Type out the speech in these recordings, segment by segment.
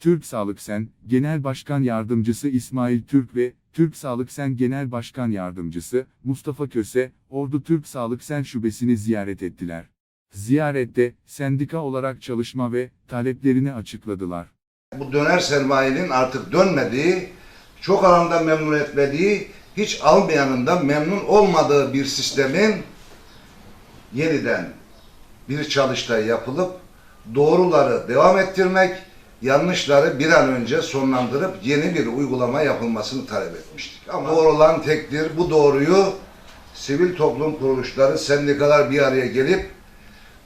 Türk Sağlık Sen, Genel Başkan Yardımcısı İsmail Türk ve Türk Sağlık Sen Genel Başkan Yardımcısı Mustafa Köse, Ordu Türk Sağlık Sen şubesini ziyaret ettiler. Ziyarette, sendika olarak çalışma ve taleplerini açıkladılar. Bu döner sermayenin artık dönmediği, çok alanda memnun etmediği, hiç almayanında memnun olmadığı bir sistemin yeniden bir çalıştay yapılıp doğruları devam ettirmek, yanlışları bir an önce sonlandırıp yeni bir uygulama yapılmasını talep etmiştik. Ama doğru olan tektir. Bu doğruyu sivil toplum kuruluşları, sendikalar bir araya gelip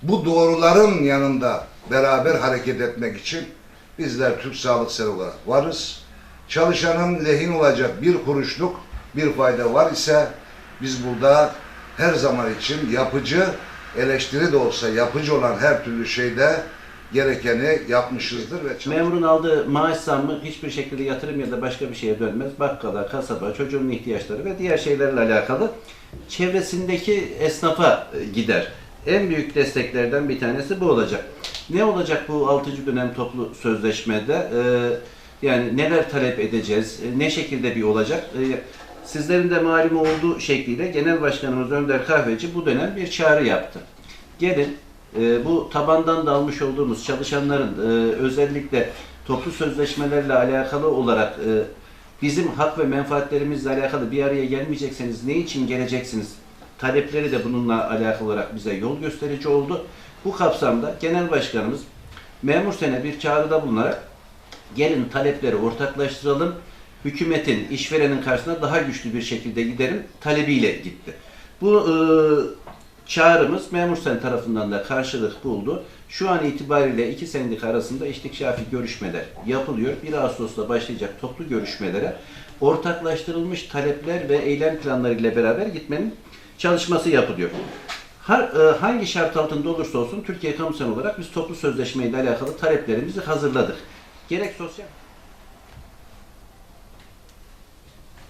bu doğruların yanında beraber hareket etmek için bizler Türk Sağlık Sen olarak varız. Çalışanın lehin olacak bir kuruşluk bir fayda var ise biz burada her zaman için yapıcı, eleştiri de olsa yapıcı olan her türlü şeyde gerekeni yapmışızdır ve çalış- Memurun aldığı maaş zammı hiçbir şekilde yatırım ya da başka bir şeye dönmez. Bakkala, kasaba, çocuğun ihtiyaçları ve diğer şeylerle alakalı çevresindeki esnafa e, gider. En büyük desteklerden bir tanesi bu olacak. Ne olacak bu 6. dönem toplu sözleşmede? Ee, yani neler talep edeceğiz? E, Ne şekilde bir olacak? Ee, Sizlerin de malum olduğu şekliyle Genel Başkanımız Önder Kahveci bu dönem bir çağrı yaptı. Gelin e, bu tabandan da almış olduğumuz çalışanların e, özellikle toplu sözleşmelerle alakalı olarak e, bizim hak ve menfaatlerimizle alakalı bir araya gelmeyecekseniz ne için geleceksiniz? Talepleri de bununla alakalı olarak bize yol gösterici oldu. Bu kapsamda Genel Başkanımız memur sene bir çağrıda bulunarak gelin talepleri ortaklaştıralım. Hükümetin, işverenin karşısına daha güçlü bir şekilde giderim talebiyle gitti. Bu e, çağrımız memur sen tarafından da karşılık buldu. Şu an itibariyle iki sendika arasında istikşafi görüşmeler yapılıyor. 1 Ağustos'ta başlayacak toplu görüşmelere ortaklaştırılmış talepler ve eylem planları ile beraber gitmenin çalışması yapılıyor. E, hangi şart altında olursa olsun Türkiye Kamu olarak biz toplu sözleşme ile alakalı taleplerimizi hazırladık. Gerek sosyal